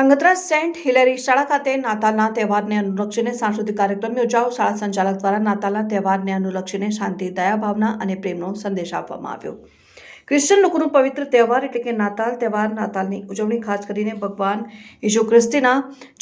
Dhrangadhra Saint Hillary શાળા ખાતે નાતાલના તહેવારને અનુલક્ષીને સાંસ્કૃતિક કાર્યક્રમ યોજાયો. શાળા સંચાલક દ્વારા નાતાલના તહેવારને અનુલક્ષીને શાંતિ દયા ભાવના અને પ્રેમનો સંદેશ આપવામાં આવ્યો. ક્રિશ્ચન લોકોનું પવિત્ર તહેવાર એટલે કે નાતાલ, તહેવાર નાતાલની ઉજવણી ખાસ કરીને ભગવાન ઈસુ ખ્રિસ્તીના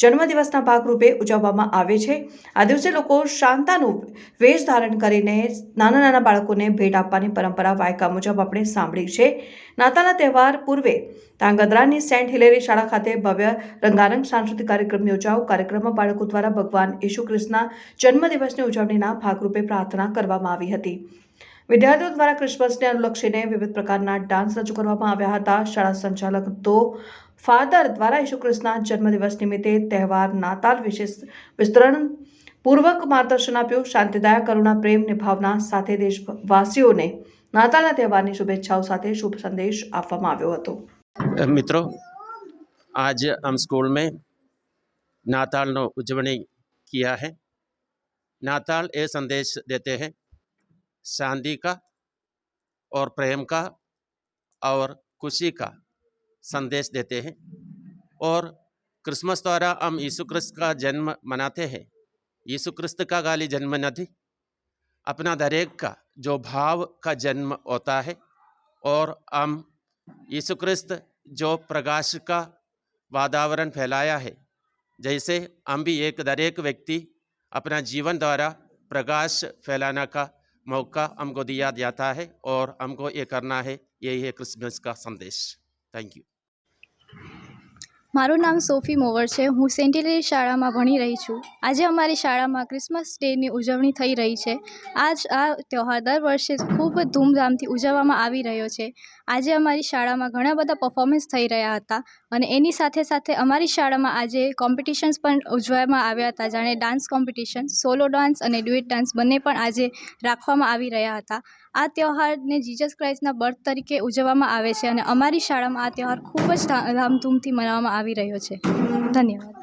જન્મદિવસના ભાગરૂપે ઉજવવામાં આવે છે. આ દિવસે લોકો શાંતાનું વેશ ધારણ કરીને નાના નાના બાળકોને ભેટ આપવાની પરંપરા વાયકા મુજબ આપણે સાંભળી છે. નાતાલના તહેવાર પૂર્વે ધાંગધ્રાની સેન્ટ હિલેરી શાળા ખાતે ભવ્ય રંગારંગ સાંસ્કૃતિક કાર્યક્રમ યોજાયો. કાર્યક્રમમાં બાળકો દ્વારા ભગવાન ઈસુ ખ્રિસ્તના જન્મદિવસની ઉજવણીના ભાગરૂપે પ્રાર્થના કરવામાં આવી હતી. વિદ્યાર્થીઓ દ્વારા ક્રિસમસને અનુલક્ષીને વિવિધ પ્રકારના ડાન્સ રજૂ કરવામાં આવ્યા હતા શાળા સંચાલક તો ફાધર દ્વારા ઈસુ ખ્રિસ્તના જન્મદિવસ નિમિત્તે તહેવાર નાતાલ વિશે વિસ્તરણ પૂર્વક માર્ગદર્શન આપ્યું શાંતિદાયક કરુણા પ્રેમ નિભાવના સાથે દેશવાસીઓને નાતાલના તહેવારની શુભેચ્છાઓ સાથે શુભ સંદેશ આપવામાં આવ્યો હતો मित्रों आज हम स्कूल में नाताल उजवनी किया है नाताल ये संदेश देते हैं शांति का और प्रेम का और खुशी का संदेश देते हैं। और क्रिसमस द्वारा हम यीशु क्रिस्त का जन्म मनाते हैं। यीशु क्रिस्त का गाली जन्म नहीं अपना दरेक का, जो भाव का जन्म होता है। और हम यीशु क्रिस्त जो प्रकाश का वातावरण फैलाया है, जैसे हम भी एक दरेक व्यक्ति अपना जीवन द्वारा प्रकाश फैलाना का मौका हमको दिया जाता है और हमको ये करना है। यही है क्रिसमस का संदेश। Thank you. મારું નામ સોફી મોવર છે. હું સેન્ટ હિલેરી શાળામાં ભણી રહી છું. આજે અમારી શાળામાં ક્રિસમસ ડેની ઉજવણી થઈ રહી છે. આજ આ તહેવાર દર વર્ષે ખૂબ ધૂમધામથી ઉજવવામાં આવી રહ્યો છે. આજે અમારી શાળામાં ઘણા બધા પરફોર્મન્સ થઈ રહ્યા હતા અને એની સાથે સાથે અમારી શાળામાં આજે કોમ્પિટિશન્સ પણ ઉજવવામાં આવ્યા હતા. જાણે ડાન્સ કોમ્પિટિશન સોલો ડાન્સ અને ડ્યુએટ ડાન્સ બંને પણ આજે રાખવામાં આવી રહ્યા હતા. આ તહેવારને જીસસ ક્રાઇસ્ટના બર્થ તરીકે ઉજવવામાં આવે છે અને અમારી શાળામાં આ તહેવાર ખૂબ જ ધામધૂમથી મનાવવામાં આવી રહ્યો છે. ધન્યવાદ.